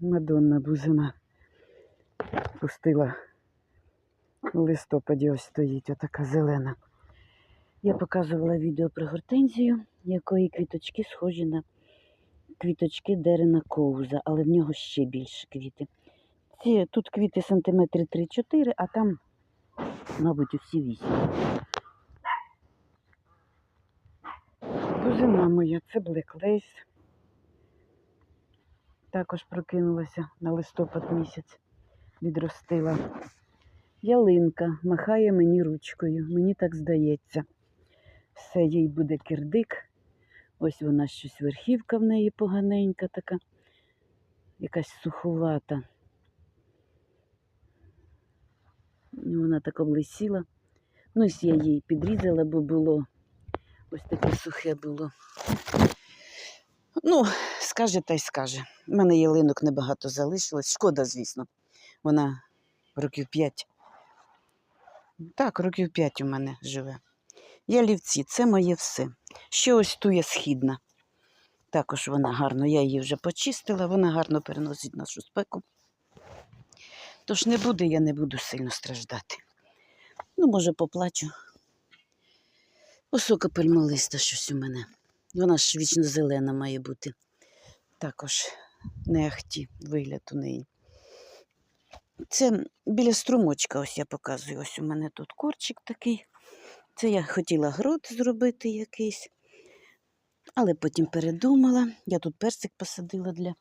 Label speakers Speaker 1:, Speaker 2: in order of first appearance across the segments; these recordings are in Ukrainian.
Speaker 1: Мадонна бузина пустила у листопаді ось стоїть, отака зелена. Я показувала відео про гортензію, якої квіточки схожі на квіточки дерена коуза, але в нього ще більше квіти. Ці, тут квіти сантиметри 3-4, а там, мабуть, усі 8. Бузина моя, це Lace. Також прокинулася на листопад місяць, відростила. Ялинка махає мені ручкою, мені так здається. Все, їй буде кирдик. Ось вона щось верхівка в неї поганенька така, якась суховата. Вона так облисіла. Ну, ось я її підрізала, бо було ось таке сухе було. Ну, скаже та й скаже. У мене ялинок небагато залишилось. Шкода, звісно. Вона років п'ять. Так, років п'ять у мене живе. Ялівці, це моє все. Ще ось ту є східна. Також вона гарно, я її вже почистила, вона гарно переносить нашу спеку. Тож не буде, я не буду сильно страждати. Ну, може, поплачу. Осока пальмолиста щось у мене. Вона ж вічно зелена має бути. Також не ахті вигляд у неї. Це біля струмочка, ось я показую. Ось у мене тут корчик такий. Це я хотіла грот зробити якийсь, але потім передумала. Я тут персик посадила для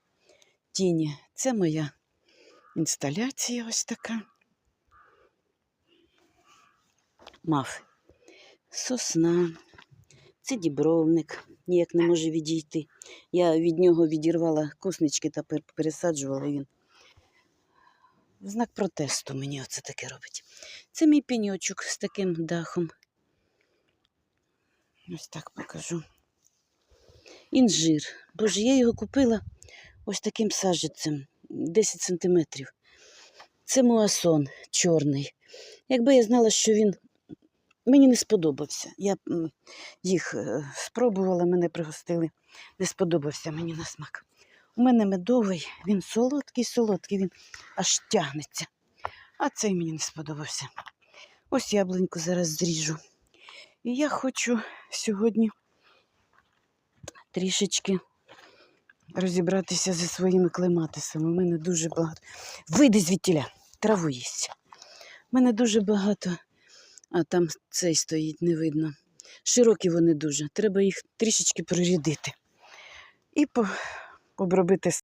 Speaker 1: тіні. Це моя інсталяція ось така. Мафи. Сосна. Це дібровник, ніяк не може відійти. Я від нього відірвала коснички та пересаджувала він. Знак протесту мені оце таке робить. Це мій пеньочок з таким дахом. Ось так покажу. Інжир. Боже, я його купила ось таким саджицем 10 сантиметрів. Це муасон чорний. Якби я знала, що він мені не сподобався. Я їх е, спробувала, мене пригостили. Не сподобався мені на смак. У мене медовий, він солодкий, солодкий, він аж тягнеться. А цей мені не сподобався. Ось яблуньку зараз зріжу. І я хочу сьогодні трішечки розібратися зі своїми клематисами. У мене дуже багато. Вийди звідтіля, траву їсть. У мене дуже багато, а там цей стоїть, не видно. Широкі вони дуже. Треба їх трішечки прорядити. І по- обробити